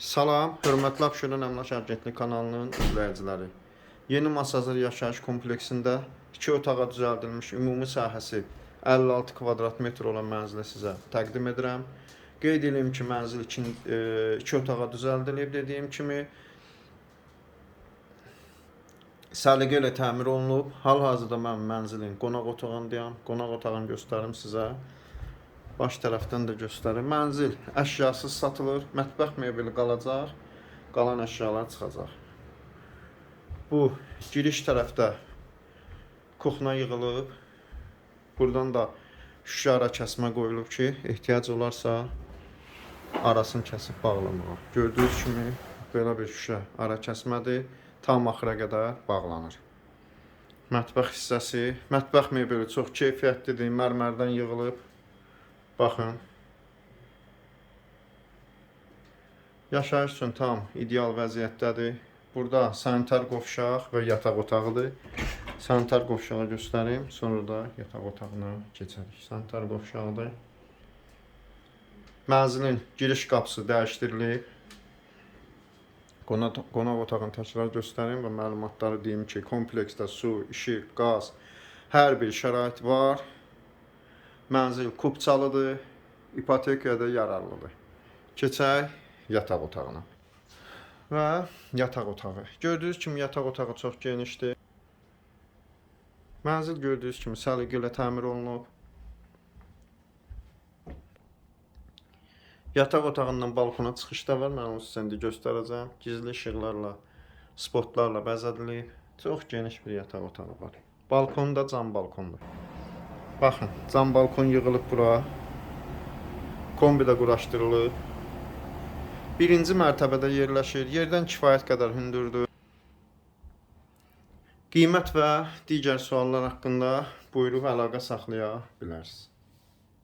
Salam, hörmətli Abşeron Əmlak Agentlik kanalının izləyiciləri. Yeni Masazır yaşayış kompleksində 2 otağa düzəldilmiş ümumi sahəsi 56 kvadrat metr olan mənzili sizə təqdim edirəm. Qeyd edeyim ki, mənzil 2 otağa düzəldilib dediyim kimi səliqə ilə təmir olunub. Hal-hazırda mən mənzilin qonaq otağındayam. Qonaq otağını göstərim sizə. Baş tərəfdən də göstərim. Mənzil əşyasız satılır. Mətbəx mebeli qalacaq. Qalan əşyalar çıxacaq. Bu giriş tərəfdə kuxna yığılıb. Buradan da şüşə ara kəsmə qoyulub ki, ehtiyac olarsa arasını kəsib bağlamağa. Gördüyünüz kimi belə bir şüşə ara kəsmədir. Tam axıra qədər bağlanır. Mətbəx hissəsi, mətbəx mebeli çox keyfiyyətlidir, mərmərdən yığılıb. Baxın. Yaşayış üçün tam ideal vəziyyətdədir. Burada sanitar qovşaq və yataq otağıdır. Sanitar qovşağı göstərim, sonra da yataq otağına keçərik. Sanitar qovşağıdır. Mənzilin giriş qapısı dəyişdirilib. Qonaq, qonaq otağını təkrar göstərim və məlumatları deyim ki, kompleksdə su, işıq, qaz, hər bir şərait var. Mənzil kupçalıdır, ipotekaya da yararlıdır. Keçək yataq otağına. Və yataq otağı. Gördüyünüz kimi yataq otağı çox genişdir. Mənzil gördüyünüz kimi səliqə ilə təmir olunub. Yataq otağından balkona çıxış da var. Mən onu sizə indi göstərəcəm. Gizli işıqlarla, spotlarla bəzədilib. Çox geniş bir yataq otağı var. Balkonda cam balkondur. Baxın, cam balkon yığılıb bura. Kombi də quraşdırılıb. Birinci mərtəbədə yerləşir. Yerdən kifayət qədər hündürdür. Qiymət və digər suallar haqqında buyurub əlaqə saxlaya bilərsiniz.